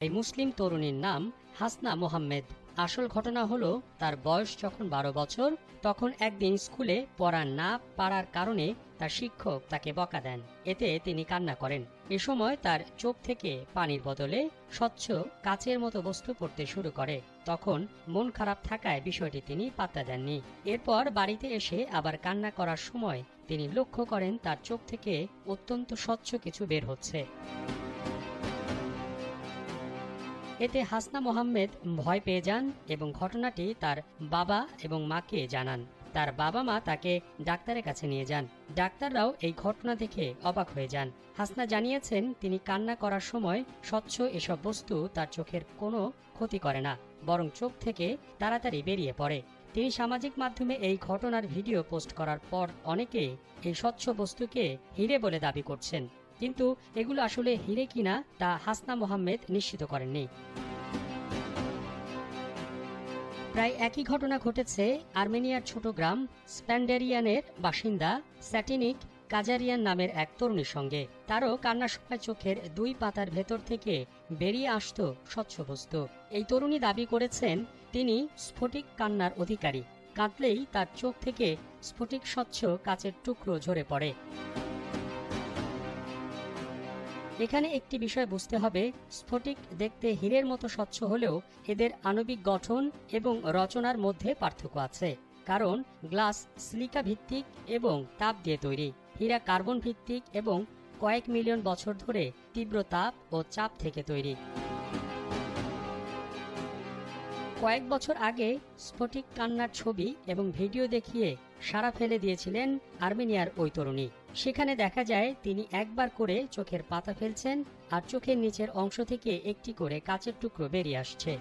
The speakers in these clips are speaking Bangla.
এই মুসলিম তরুণীর নাম হাসনা মোহাম্মেদ। আসল ঘটনা হলো, তার বয়স যখন বারো বছর, তখন একদিন স্কুলে পড়া না পারার কারণে তার শিক্ষক তাকে বকা দেন। এতে তিনি কান্না করেন। এ সময় তার চোখ থেকে পানির বদলে স্বচ্ছ কাচের মতো বস্তু পড়তে শুরু করে। তখন মন খারাপ থাকায় বিষয়টি তিনি পাত্তা দেননি। এরপর বাড়িতে এসে আবার কান্না করার সময় তিনি লক্ষ্য করেন তার চোখ থেকে অত্যন্ত স্বচ্ছ কিছু বের হচ্ছে। এতে হাসনা মোহাম্মেদ ভয় পেয়ে যান এবং ঘটনাটি তার বাবা এবং মাকে জানান। তার বাবা মা তাকে ডাক্তারের কাছে নিয়ে যান। ডাক্তাররাও এই ঘটনা দেখে অবাক হয়ে যান। হাসনা জানিয়েছেন, তিনি কান্না করার সময় স্বচ্ছ এসব বস্তু তার চোখের কোনো ক্ষতি করে না, বরং চোখ থেকে তাড়াতাড়ি বেরিয়ে পড়ে। তিনি সামাজিক মাধ্যমে এই ঘটনার ভিডিও পোস্ট করার পর অনেকে এই স্বচ্ছ বস্তুকে হিরে বলে দাবি করছেন। কিন্তু এগুলো আসলে হিরে কিনা তা হাসনা মোহাম্মেদ নিশ্চিত করেননি। প্রায় একই ঘটনা ঘটেছে আর্মেনিয়ার ছোট গ্রাম স্প্যান্ডেরিয়ানের বাসিন্দা স্যাটিনিক কাজারিয়ান নামের এক তরুণীর সঙ্গে। তারও কান্নার সময় চোখের দুই পাতার ভেতর থেকে বেরিয়ে আসতো স্বচ্ছ বস্তু। এই তরুণী দাবি করেছেন, তিনি স্ফটিক কান্নার অধিকারী। কাঁদলেই তার চোখ থেকে স্ফটিক স্বচ্ছ কাচের টুকরো ঝরে পড়ে। এখানে একটি বিষয় বুঝতে হবে, স্ফটিক দেখতে হীরের মতো স্বচ্ছ হলেও এদের আণবিক গঠন এবং রচনার মধ্যে পার্থক্য আছে, কারণ গ্লাস সিলিকা ভিত্তিক এবং তাপ দিয়ে তৈরি। হীরা কার্বন ভিত্তিক এবং কয়েক মিলিয়ন বছর ধরে তীব্র তাপ ও চাপ থেকে তৈরি। কয়েক বছর আগে স্ফটিক কান্নার ছবি এবং ভিডিও দেখিয়ে সারা ফেলে দিয়েছিলেন আর্মেনিয়ার ওই তরুণী। সেখানে দেখা যায় তিনি একবার করে চোখের পাতা ফেলছেন আর চোখের নিচের অংশ থেকে একটি করে কাচের টুকরো বেরিয়ে আসছে।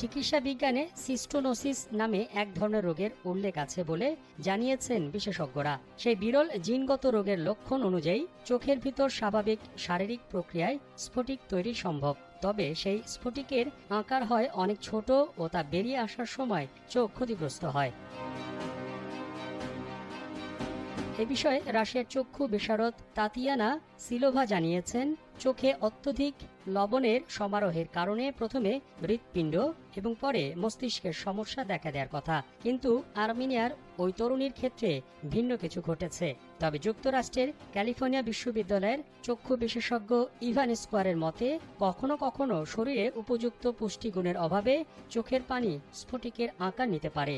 চিকিৎসা বিজ্ঞানে সিস্টোনোসিস নামে এক ধরনের রোগের উল্লেখ আছে বলে জানিয়েছেন বিশেষজ্ঞরা। সেই বিরল জিনগত রোগের লক্ষণ অনুযায়ী চোখের ভিতর স্বাভাবিক শারীরিক প্রক্রিয়ায় স্ফটিক তৈরি সম্ভব। তবে সেই স্ফটিকের আকার হয় অনেক ছোট ও তা বেরিয়ে আসার সময় চোখ ক্ষতিগ্রস্ত হয়। এ বিষয়ে রাশিয়ার চক্ষু বিশারদ তাতিয়ানা সিলোভা জানিয়েছেন, চোখে অত্যধিক লবণের সমারোহের কারণে প্রথমে হৃৎপিণ্ড এবং পরে মস্তিষ্কের সমস্যা দেখা দেওয়ার কথা। কিন্তু আর্মেনিয়ার ওই তরুণীর ক্ষেত্রে ভিন্ন কিছু ঘটেছে। তবে যুক্তরাষ্ট্রের ক্যালিফোর্নিয়া বিশ্ববিদ্যালয়ের চক্ষু বিশেষজ্ঞ ইভান স্কোয়ারের মতে, কখনো কখনো শরীরে উপযুক্ত পুষ্টিগুণের অভাবে চোখের পানি স্ফটিকের আকার নিতে পারে।